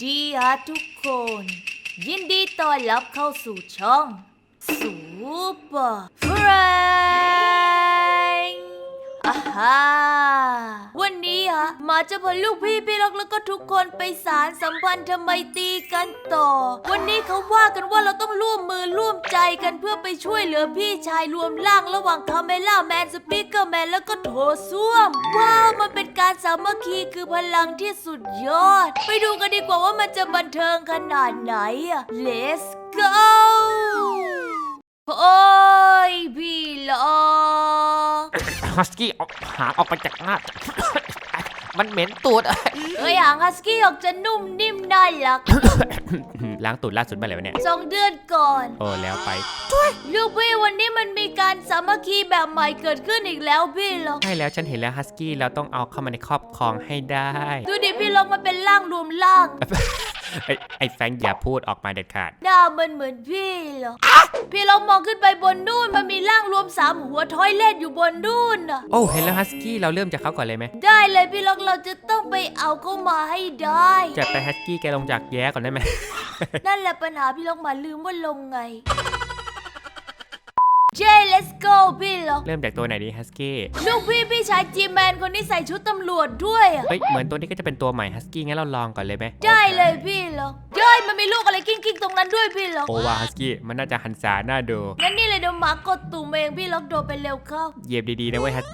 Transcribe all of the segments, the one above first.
ดีอะทุกคน ยินดีต้อนรับเข้าสู่ช่องซูเปอร์เฟรน อาฮาวันนี้ฮะหมาจะพาลูกพี่พี่ล็อกแล้วก็ทุกคนไปสารสัมพันธ์ทำไมตีกันต่อ วันนี้เขาว่ากันว่าเราต้องร่วมมือร่วมใจกันเพื่อไปช่วยเหลือพี่ชายรวมร่างระหว่างคาเมล่าแมนสปีกเกอร์แมนแล้วก็โถส้วม ว้าว มันเป็นการสามัคคีคือพลังที่สุดยอด ไปดูกันดีกว่าว่ามันจะบันเทิงขนาดไหนอะ Let's go โอ้ยพี่ล็อก ฮัสกี้ออกหางออกไปจากหน้า มันเหม็นตูด เอ้ยหางฮัสกี้ออกจะนุ่มนิ่มน่ารัก ล้างตูดล่าสุดเมื่อไหร่วะเนี่ย สองเดือนก่อน โอ้แล้วไป ลูกพี่วันนี้มันมีการสามัคคีแบบใหม่เกิดขึ้นอีกแล้วพี่ล็อก ใช่แล้วฉันเห็นแล้วฮัสกี้เราต้องเอาเข้ามาในครอบครองให้ได้ ดูดิพี่ล็อกมันเป็นร่างรวมร่าง ไอ้ไอ้แฟรงค์อย่าพูดออกมาเด็ดขาด หน้ามันเหมือนพี่เหรอ พี่ลองมองขึ้นไปบนนู่นมันมีร่างรวมสามหัวทอยเล่นอยู่บนนู่นน่ะ โอ้เห็นแล้วฮัสกี้เราเริ่มจากเขาก่อนเลยไหมได้เลยพี่ลองเราจะต้องไปเอาเข้ามาให้ได้ จัดไปฮัสกี้แกลงจากแย้ก่อนได้ไหม นั่นแหละปัญหาพี่ลองมาลืมว่าลงไง เจ let's go พี่ลองเริ่มจากตัวไหนดีฮัสกี้ลูกพี่พี่ชายจีแมนคนนี้ใส่ชุดตำรวจด้วยอะเฮ้ยเหมือนตัวนี้ก็จะเป็นตัวใหม่ฮัสกี้งั้นเราลองก่อนเลยไหมได้เลยพี่ลองเจ้ยมันมีลูกอะไรกิ้งกิ้งๆตรงนั้นด้วยพี่ลองโอวาฮัสกี้มันน่าจะหันษาหน้าดูงั้นนี่เลยเดี๋ยวหมากดตุ่มเองพี่ล็อกโดนไปเร็วเข้า เหยียบดีๆนะเว้ยฮัส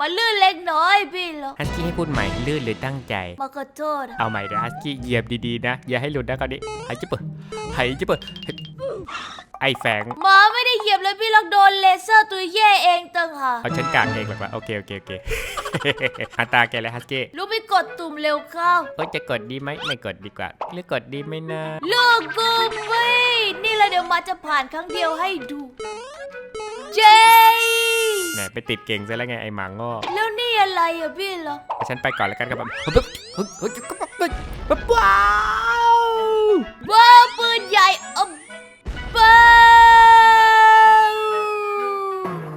มาลื่นเล็กน้อยพี่ล็อกฮัสกี้ให้พูดใหม่ลื่นหรือตั้งใจ มาขอโทษอะเอาใหม่นะฮัสกี้เหยียบดีๆนะ อย่าให้หลุดนะคราวนี้หายจิบเปอร์หายจิบเปอร์ไอ้แฝงหมาไม่ได้เหยียบเลยพี่ล็อกโดนเลเซอร์ตัวแย่เองต่างหากเอาฉันกลางเองหรอกวะโอเคโอเคโอเค อัตราแกเลยฮัสกี้ลูกไปกดตุ่มเร็วเข้าเอ้ยจะกดดีไหมไม่กดดีกว่าหรือกดดีไหมนะลูกกูไม่นี่เลยเดี๋ยวหมาจะผ่านครั้งเดียวให้ดู เจ แหมไปติดเก่งซะแล้วไงไอ้หมาโง่แล้วนี่อะไรอะพี่ล็อกฉันไปก่อนแล้วกันครับผมปึ๊บปึ๊บปึ๊บปึ๊บปึ๊บว้าวว้าวปืนใหญ่อะบ้า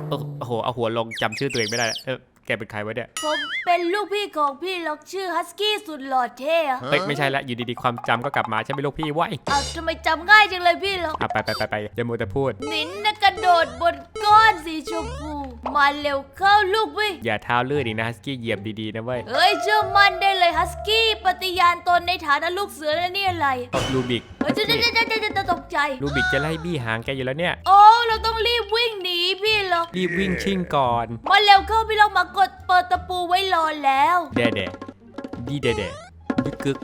โอ้โหเอาหัวลงจำชื่อตัวเองไม่ได้เออแกเป็นใครวะเนี่ยผมเป็นลูกพี่ของพี่ล็อกชื่อฮัสกี้สุดหล่อเท่อะเฮ้ยไม่ใช่ละอยู่ดีๆความจำก็กลับมาฉันเป็นลูกพี่ว้ายอ้าวทำไมจำง่ายจังเลยพี่ล็อกอะไปไปไปไปอย่ามัวแต่พูดนินนะกระโดดบนก้อนสีชมพู มาเร็วเข้าลูกพี่อย่าเท้าลื่นอีกนะฮัสกี้เหยียบดีๆนะเว้ยเอ้ยเชื่อมั่นได้เลยฮัสกี้ปฏิญาณตนในฐานะลูกเสือแล้วนี่อะไรเอาลูบิกเฮ้ยจะจะจะจะจะจะตกใจ ลูบิกจะไล่บี้หางแกอยู่แล้วเนี่ย โอ้เราต้องรีบวิ่งหนีพี่ล็อกรีบวิ่งชิ่งก่อน มาเร็วเข้าพี่ล็อกมากดเปิดตะปูไว้รอแล้ว แดแดดีแดแดยึกกึก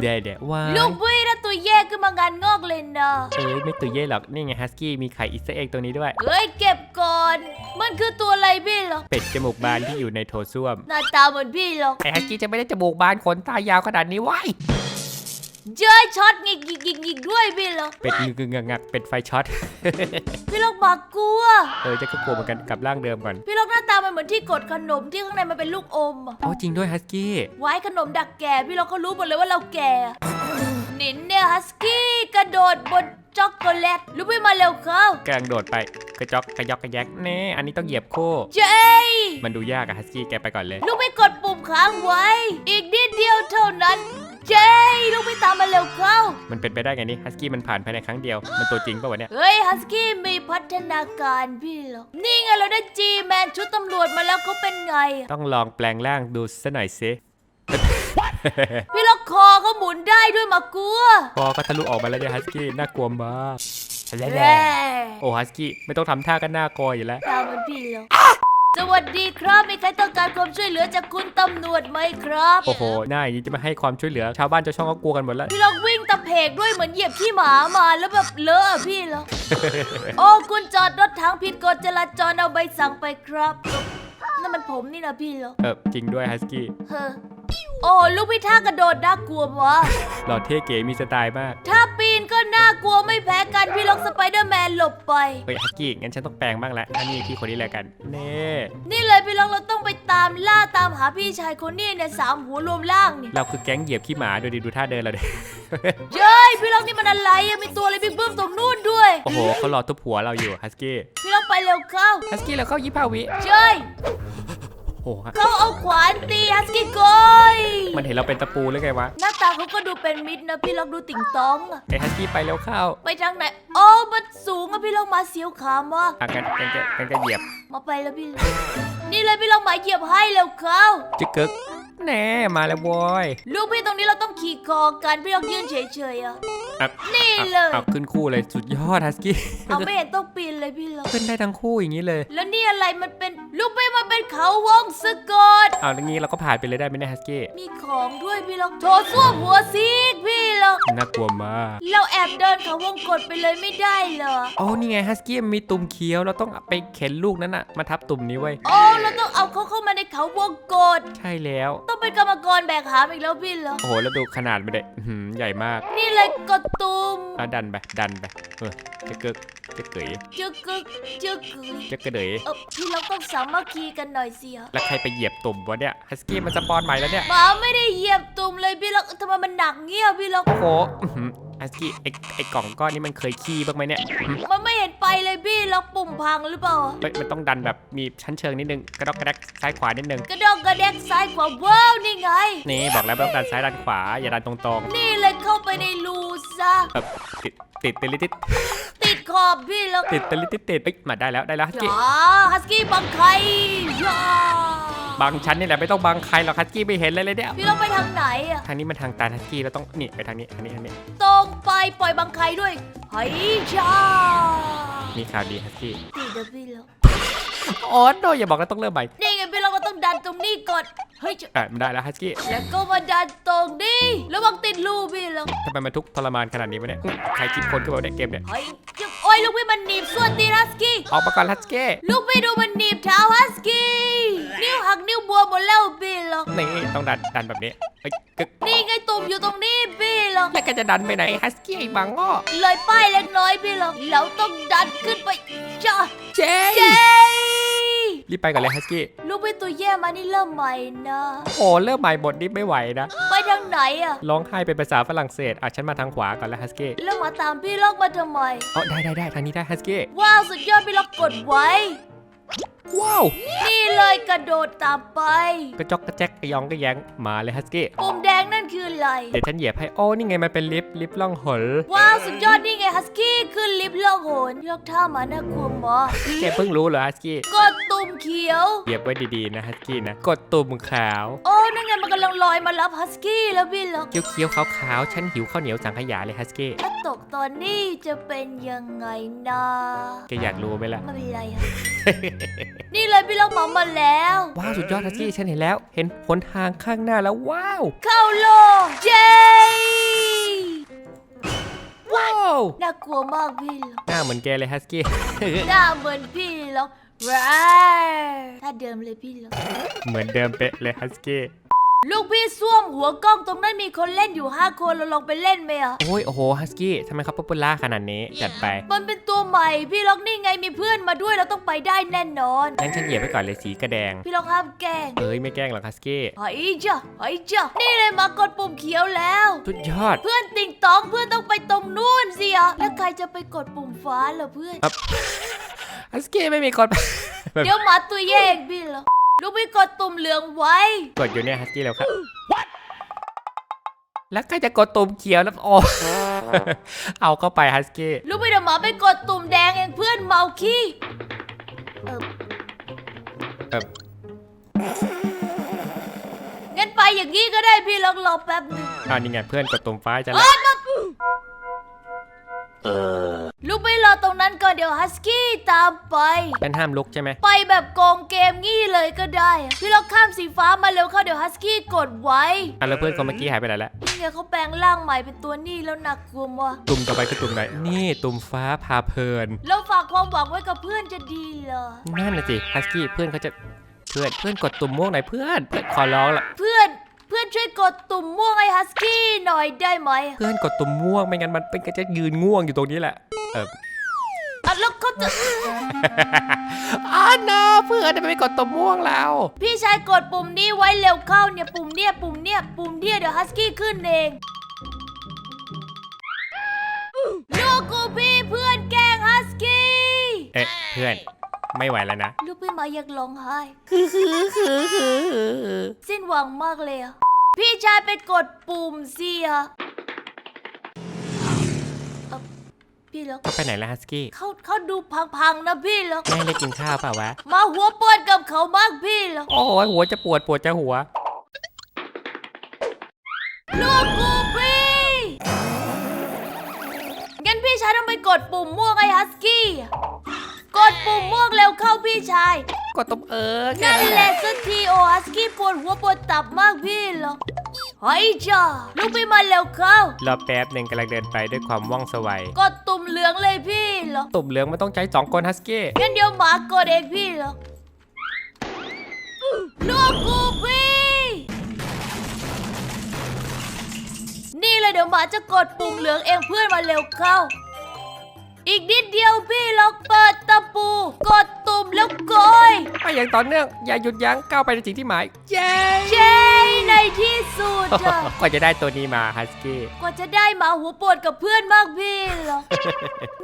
แดแดว้ายลูกพี่ถ้าตัวแยกขึ้นมางานงอกเลยนะเอ้ยไม่ตัวเย่หรอกนี่ไงฮัสกี้มีไข่อิสเอ็กตัวนี้ด้วย เฮ้ยเก็บก่อน มันคือตัวอะไรพี่ล็อกเป็ดจมูกบานที่อยู่ในโถส้วม หน้าตาเหมือนพี่ล็อกไอฮัสกี้จะไม่ได้จมูกบานขนตายาวขนาดนี้ว้าย เจ้ยช็อตงิกงิกงิกงิกด้วยพี่ล็อกเป็ดงึกงึกงักงักเป็ดไฟช็อต พี่ล็อกมากลัว เออจะก็กลัวเหมือนกันกลับร่างเดิมก่อน พี่ล็อกหน้าตามันเหมือนที่กดขนมที่ข้างในมันเป็นลูกอมอะโอ้จริงด้วยฮัสกี้ไว้ขนมดักแก่ พี่ล็อกก็รู้หมดเลยว่าเราแก่หนินเนี่ยฮัสกี้กระโดดบนช็อกโกแลตลูกพี่มาเร็วเข้ากำลังโดดไปกระจอกกระยอกกระแยกแน่อันนี้ต้องเหยียบโค้เจ้ยมันดูยากอะฮัสกี้แกไปก่อนเลยลูกพี่กดปุ่มค้างไว้ อีกนิดเดียวเท่านั้น เจ้ยลูกพี่ตามมาเร็วเข้า มันเป็นไปได้ไงนี่ฮัสกี้มันผ่านภายในครั้งเดียว มันตัวจริงป่าวะเนี่ย เฮ้ยฮัสกี้มีพัฒนาการพี่ล็อกนี่ไงเราได้จีแมนชุดตำรวจมาแล้วเขาเป็นไงอะต้องลองแปลงร่างดูซะหน่อยสิพี่ล็อกคอเขาหมุนได้ด้วยมากลัวพอก็ทะลุออกมาแล้วเนี่ยฮัสกี้น่ากลัวมากแร่โอ้ฮัสกี้ไม่ต้องทำท่ากันหน้ากลัวอยู่แล้วตามมันพี่ล็อก สวัสดีครับมีใครต้องการความช่วยเหลือจากคุณตำรวจไหมครับโอ้โหหน้าอย่างนี้จะมาให้ความช่วยเหลือ ชาวบ้านชาวช่องก็กลัวกันหมดแล้ว พี่ล็อกวิ่งตะเพกด้วยเหมือนเหยียบขี้หมามาแล้วแบบเลอะอะพี่ล็อกโอ้คุณจอดรถทางผิดกฎจราจรเอาใบสั่งไปครับนั่นมันผมนี่นะพี่ล็อกเออจริงด้วยฮัสกี้ เฮ้อ โอ้ลูกพี่ท่ากระโดดน่ากลัววะหล่อเท่เก๋มีสไตล์มากถ้าปีนก็น่ากลัวไม่แพ้กันพี่ล็อกสไปเดอร์แมนหลบไป เฮ้ยฮัสกี้งั้นฉันต้องแปลงบ้างละอันนี้พี่คนนี้แหละกันเน่นี่เลยพี่ล็อกเราต้องไปตามล่าตามหาพี่ชายคนนี้เนี่ยสามหัวรวมล่างเนี่ยเราคือแก๊งเหยียบขี้หมาดูดิดูท่าเดินเราดิ เย้ยพี่ล็อกนี่มันอะไรอะมีตัวอะไรบิ๊กเบิ้มตรงนู่นด้วยโอ้โหเขารอทุบหัวเราอยู่ฮัสกี้พี่ล็อกไปเร็วเข้าฮัสกี้เราเข้ายี่ห้าวิเจ้ย โหเขาเอาขวานตีฮัสกี้กอยมันเห็นเราเป็นตะปูหรือไงวะ หน้าตาเขาก็ดูเป็นมิตรนะพี่ลองดูติ่งต้องอะไอ้ฮัสกี้ไปแล้วเข้าไปทางไหนโอ้มันสูงอะพี่ลองมาเสียวขามากอะกันกันก็กันก็เหยียบมาไปแล้วพี่ลองนี่เลยพี่ลองมาเหยียบให้แล้วเขาจึกกึก แน่มาแล้วโว้ยลูกพี่ตรงนี้เราต้องขี่คอกันพี่ลองยืนเฉยๆอะอะนี่อะเลยอะขึ้นคู่เลยสุดยอดฮัสกี้เอาไม่เห็นต้องปีนเลยพี่ลองขึ้นได้ทั้งคู่อย่างนี้เลยแล้วนี่อะไรมันเป็นลูกพี่มันเป็นเขาวงสะกด เอาอย่างนี้เราก็ผ่านไปเลยได้ไหมเนี่ยฮัสกี้มีของด้วยพี่ลองโถส้วมหัวซีกพี่ลองน่ากลัวมากเราแอบเดินเขาวงกดไปเลยไม่ได้เหรออ๋อนี่ไงฮัสกี้มันมีตุ่มเขียวเราต้องไปเข็นลูกนั้นอะมาทับตุ่มนี้ไว้ยโอ้เราต้องเอาเขาเข้ามาในเขาวงกดใช่แล้วต้องเป็นกรรมกรแบกหามอีกแล้วพี่เหรอ โอ้โหแล้วดูขนาดมันเด็ใหญ่มากนี่เลยกดตุ่มอะดันไปดันไปเออจะเกึกจะเกยจึกกึกจึกกึกจะกระเดยเออพี่เราต้องสามัคคีกันหน่อยสิฮะแล้วใครไปเหยียบตุ่มวะเนี่ยฮัสกี้มันสปอนใหม่แล้วเนี่ยหมาไม่ได้เหยียบตุ่มเลยพี่เราทำไมมันหนักเงี้ยพี่เราโอ้โหอื้อหือ ฮัสกี้ไอไอกล่องก้อนนี้มันเคยขี้บ้างไหมเนี่ยหืมมันไม่เห็นไปเลยพี่เราปุ่มพังหรือเปล่า เฮ้ยมันต้องดันแบบมีชั้นเชิงนิดนึงกระดอกกระแดกซ้ายขวานิดนึงกระดองกระแดกซ้ายขวาว้าวนี่ไง นี่บอกแล้วไม่ต้องดันซ้ายดันขวาอย่าดันตรงนี่เลยเข้าไปในรูซะ ๆแบบติดติดติดติดติดขอบพี่แล้วติดติดติดติดเอ้ยมาได้แล้วได้แล้วฮัสกี้จ้าฮัสกี้บังใครจ้า บางชั้นนี่แหละไม่ต้องบางใครหรอกฮัสกี้ไม่เห็นเลยเลยเนี่ยพี่เราไปทางไหนอะทางนี้มันทางตาฮัสกี้เราต้องนี่ไปทางนี้ทางนี้ทางนี้ตรงไปปล่อยบังใครด้วยไฮ้จ้ามีข่าวดีฮัสกี้ติดนะพี่แล้วอ๋อโดอย่าบอกแล้วต้องเริ่มใหม่นี่ไงพี่เราก็ต้องดันตรงนี้ก่อนเฮ้ยจะอะมันได้แล้วฮัสกี้แล้วก็มาดันตรงนี้ระวังติดรูพี่แล้วทำไมมันทุกข์ทรมานขนาดนี้วะเนี่ยอื้อใครคิดคนขึ้นมาในเกมเนี่ยเฮ้ยจะโอ้ยลูกพี่มันหนีบส่วนตีนฮัสกี้ ออกมาก่อนฮัสกี้ ลูกพี่ดูมันหนีบเท้าฮัสกี้นิ้ว หักนิ้วบวมหมดแล้วพี่แล้วนี่ต้องดันดันแบบนี้เฮ้ยกึกนี่ไงตุ่มอยู่ตรงนี้พี่แล้วแล้วก็จะดันไปไหนฮัสกี้ไอ้บังอ้อเลยป้ายเล็กน้อยพี่แล้วเราต้องดันขึ้นไปจ้าเจ๊เจ๊รีบไปก่อนเลยฮัสกี้ลูกพี่ตัวแย่มานี่เริ่มใหม่นะโอ้เริ่มใหม่บทนี้ไม่ไหวนะไปทางไหนอะร้องไห้เป็นภาษาฝรั่งเศสอะฉันมาทางขวาก่อนแล้วฮัสกี้แล้วมาตามพี่ล็อกมาทำไมอ๋อได้ได้ได้ทางนี้ได้ฮัสกี้ว้าวสุดยอดพี่ล็อกกดไว้ ว้าวนี่เลยกระโดดตามไป กระจอกกระแจกกระยองกระแยงมาเลยฮัสกี้ปุ่มแดงนั่นคืออะไร เดี๋ยวฉันเหยียบให้โอ้นี่ไงมันเป็นลิฟต์ลิฟต์ล่องหนว้าวสุดยอดนี่ไงฮัสกี้ขึ้นลิฟต์ล่องหนยกท่ามาน่ากลัวมากแกเพิ่งรู้เหรอฮัสกี้กดตุ่มเขียว เหยียบไว้ดีๆนะฮัสกี้นะ กดตุ่มขาว โอ้นั่นไงมันกำลังลอยมารับฮัสกี้แล้วพี่ล็อกเคี้ยวๆขาวๆฉันหิวข้าวเหนียวสังขยาเลยฮัสกี้ถ้าตกตอนนี้จะเป็นยังไงนะแกอยากรู้ไหมล่ะไม่เป็นไรค่ะนี่ เลยพี่ล็อกหมอมาแล้ว ว้าวสุดยอดฮัสกี้ฉันเห็นแล้ว เห็นหนทางข้างหน้าแล้วว้าว เข้าโลกเจว้าวน่ากลัวมากพี่ล็อกหน้าเหมือนแกเลยฮัสกี้ หน้าเหมือนพี่ล็อกว้าถ้าเดิมเลยพี่ล็อกเหมือนเดิมเป๊ะเลยฮัสกี้ ลูกพี่ส้วมหัวกล้องตรงนั้นมีคนเล่นอยู่ 5 คนเราลองไปเล่นไหมอะโอ้ย โอ้โห ฮัสกี้ทำไมเขาป๊อปปูล่าขนาดนี้ จัดไป มันเป็นตัวใหม่ พี่ล็อกนี่ไงมีเพื่อนมาด้วยเราต้องไปได้แน่นอน งั้นฉันเหยียบไปก่อนเลยสีกระแดง พี่ล็อกห้ามแกล้งเอ้ย ไม่แกล้งหรอกฮัสกี้ไอ้จ้ะไอ้จ้ะนี่เลยมากดปุ่มเขียวแล้ว สุดยอด เพื่อนติ่งตองเพื่อนต้องไปตรงนู่นสิอะแล้วใครจะไปกดปุ่มฟ้าล่ะเพื่อนฮัสกี้ไม่มีคนเดี๋ยวหมาตัวแยกพี่ล็อก ลูกพี่กดตุ่มเหลืองไว้ กดอยู่เนี่ยฮัสกี้แล้วครับ แล้วใครจะกดตุ่มเขียวแล้วโอ้เอาเข้าไปฮัสกี้ ลูกพี่เดี๋ยวหมาไปกดตุ่มแดงเองเพื่อนเมาขี้เออเออ งั้นไปอย่างนี้ก็ได้พี่ล็อกรอแป๊บนึงอ่านี่ไงเพื่อนกดตุ่มฟ้าให้ฉันเอแล้วอมา ลูกพี่รอตรงนั้นก่อนเดี๋ยวฮัสกี้ตามไปฉันห้ามลุกใช่ไหมไปแบบโกงเกมงี้เลยก็ได้อะพี่ล็อกข้ามสีฟ้ามาเร็วเข้าเดี๋ยวฮัสกี้กดไว้อะแล้วเพื่อนคนเมื่อกี้หายไปไหนแล้วนี่ไงเขาแปลงร่างใหม่เป็นตัวนี้แล้วหนักกลัวมากตุ่มต่อไปคือตุ่มไหนนี่ตุ่มฟ้าพาเพลิน เราฝากความหวังไว้กับเพื่อนจะดีเหรอนั่นน่ะสิฮัสกี้เพื่อนเขาจะเพื่อนเพื่อนกดตุ่มม่วงหน่อยเพื่อนเพื่อนขอร้องละเพื่อน เพื่อนช่วยกดตุ่มม่วงให้ฮัสกี้หน่อยได้ไหมเพื่อนกดตุ่มม่วงไม่งั้นมันเป็นก็จะยืนง่วงอยู่ตรงนี้แหละ เอออะแล้วเขาจะ อ่านะเพื่อนทำไมไม่กดตุ่มม่วงแล้ว พี่ชายกดปุ่มนี้ไว้เร็วเข้าเนี่ยปุ่มเนี่ยปุ่มเนี่ยปุ่มเนี่ยเดี๋ยวฮัสกี้ขึ้นเองลูกกูพี่เพื่อนแกล้งฮัสกี้ เอ๊ะเพื่อน ไม่ไหวแล้วนะ ลูกพี่หมาอยากร้องไห้สิ้นหวังมากเลยอะพี่ชายไปกดปุ่มสิอะเอ่อพี่ล็อกก็ไปไหนแล้วฮัสกี้เขาเขาดูพังๆนะพี่ล็อกไม่ได้กินข้าวเปล่าวะ มาหัวปวดกับเขามากพี่ล็อกโอ้ยหัวจะปวดปวดจะหัว ลูกกูพี่งั้นพี่ชายต้องไปกดปุ่มม่วงไอ้ฮัสกี้อะ กดปุ่มม่วงเร็วเข้าพี่ชายก็ต้มเออแค่นั่นแหละสักทีโอฮัสกี้ปวดหัวปวดตับมากพี่เหรอเฮ้ยจ้าลูกพี่มาเร็วเข้า รอแป๊บหนึ่งกำลังเดินไปด้วยความว่องไสวัยกดตุ่มเหลืองเลยพี่เหรอตุ่มเหลืองมันต้องใช้สองคนฮัสกี้งั้นเดี๋ยวหมากดเองพี่เหรอลูกกูพี่ นี่เลยเดี๋ยวหมาจะกดปุ่มเหลืองเองเพื่อนมาเร็วเข้า อีกนิดเดียวพี่ล็อกเปิดตะปู กดตุ่มแล้วกยไปอย่างต่อเนื่องอย่าหยุดยั้งก้าวไปในสิ่งที่หมายเย้เย้ในที่สุดอะก็จะได้ตัวนี้มาฮัสกี้กว่าจะได้หมาหัวปวดกับเพื่อนมากพี่เหรอ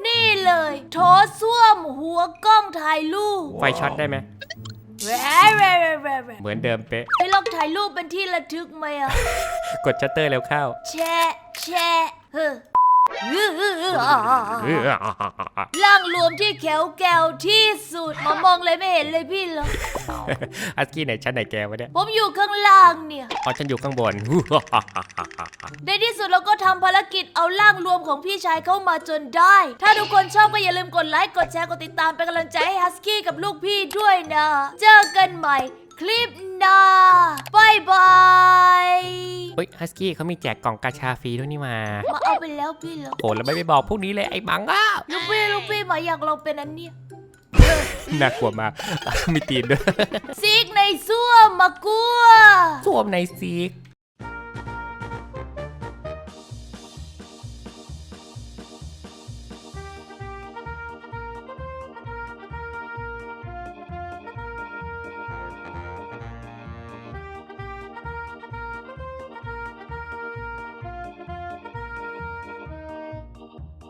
นี่เลยโถส้วมหัวกล้องถ่ายรูปไฟช็อตได้ไหมแหว่แหว่แหว่แหว่แหว่เหมือนเดิมเป๊ะพี่ลองถ่ายรูปเป็นที่ระทึกไหมอะกดชัตเตอร์เร็วเข้า แชะแชะเฮ้อ ร่างรวมที่แขวแกวที่สุดมามองเลยไม่เห็นเลยพี่เหรอฮัสกี้ไหนชั้นไหนแกวะเนี่ยผมอยู่ข้างล่างเนี่ยอ๋อฉันอยู่ข้างบน ในที่สุดเราก็ทำภารกิจเอาร่างรวมของพี่ชายเข้ามาจนได้ ถ้าทุกคนชอบก็อย่าลืมกดไลค์กดแชร์กดติดตามเป็นกำลังใจให้ฮัสกี้กับลูกพี่ด้วยนะ เจอกันใหม่ คลิปหน้าบายบายเฮ้ยฮัสกี้เขามีแจกกล่องกาชาฟรีด้วยนี่มามาเอาไปแล้วพี่เหรอโอ้แล้วไม่ไปบอกพวกนี้เลยไอ้บังอะลูกพี่ลูกพี่มาอยากลองเป็นอันเนี้ยน่ากลัวมาก มีตีนด้วยซีกในซ่วมมากลัวสวมในซีก